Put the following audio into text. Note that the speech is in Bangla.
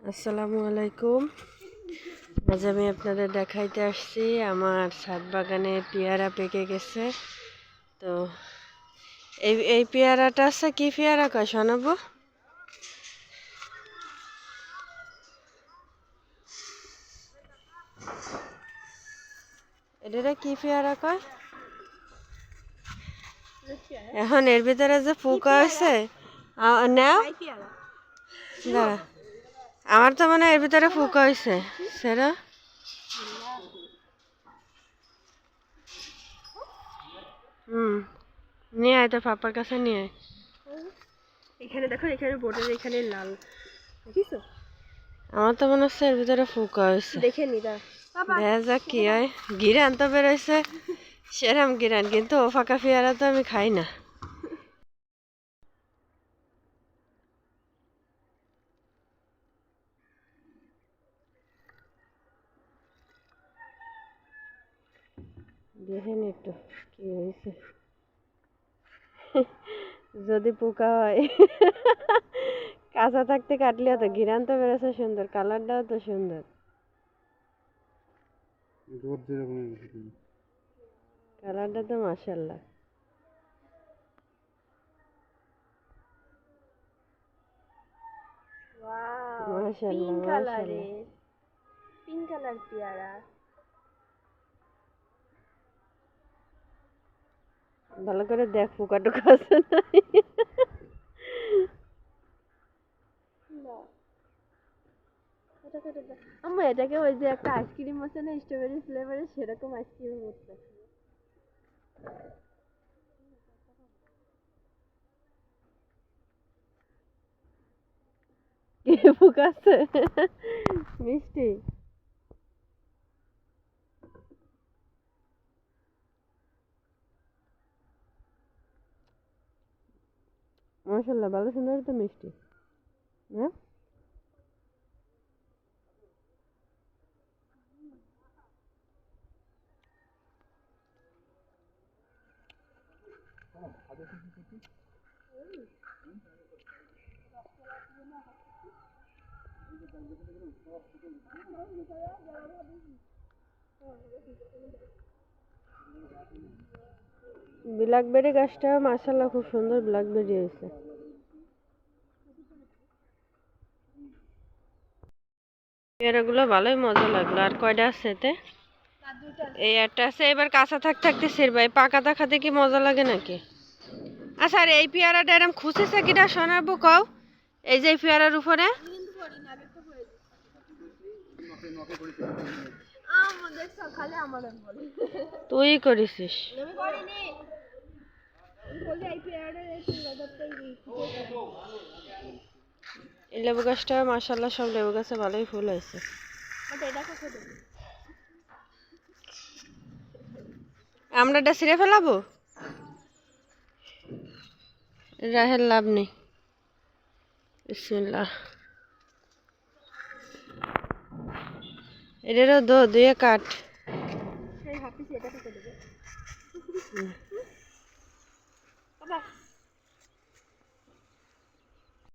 আসসালামু আলাইকুম। আজ আমি আপনাদের দেখাইতে আসছি আমার ছাদ বাগানে পেয়ারা পেকে গেছে। তো এই এই পেয়ারাটা আছে কি পেয়ারা কয় শোনাবো? এটা কি পেয়ারা কয়? এখন এর ভিতরে যে পোকা আছে নাও। দাঁড়া আমার তো মানে এর ভিতরে ফুকা হয়েছে সেরা হুম। নিয়ে আয় তো পাপার কাছে নিয়ে আয়। এখানে দেখো এখানে বোর্ডের এখানে লাল। দেখিছো? আমার তো মনে হচ্ছে এর ভিতরে ফুকা হয়েছে দেখে নি দেখা কি হয়। গিরান তো বেরোইছে সেরাম গিরান কিন্তু ও ফাঁকা পেয়ারা তো আমি খাই না। দেখেন একটু কি হয়েছে? যদি পোকা হয়। কাঁচা থাকতে কাটলে তো গিরান তো বেরোছে সুন্দর কালারটাও তো সুন্দর। কালারটা তো মাশাআল্লাহ। কালারের পিঙ্ক কালার পেয়ারা। ভালো করে দেখ পোকা টোকা আছে আম্মা, এটাকে ওই যে একটা আইসক্রিম আছে না স্ট্রবেরি ফ্লেভারের সেরকম আইসক্রিম মতো কি পোকা আছে মিষ্টি। মাশাল্লাহ ভালো সুন্দর তো মিষ্টি। হ্যাঁ? ব্ল্যাকবেরি গাছটা মাশাল্লাহ খুব সুন্দর ব্ল্যাকবেরি হয়েছে। পেয়ারাগুলো ভালোই মজা লাগল। আর কয়টা আছে এতে? এই একটা আছে, এবার কাঁচা থাকতে থাকতে সেরবাই পাকা খাতে কি মজা লাগে নাকি? আচ্ছা আর এই পেয়ারাটা এরম খুশিছে কিটা শোনাবো কও? এই যে পেয়ারার উপরে? তুই করেছিস। এই লেবু গাছটা মাসাল্লাহ সব লেবু গাছে ভালোই ফুল হয়েছে। আমরা এটা ছিঁড়ে ফেলাবো? রাহের লাভ নেই। বিসমিল্লাহ। এটারও দো দুয়ে কাঠ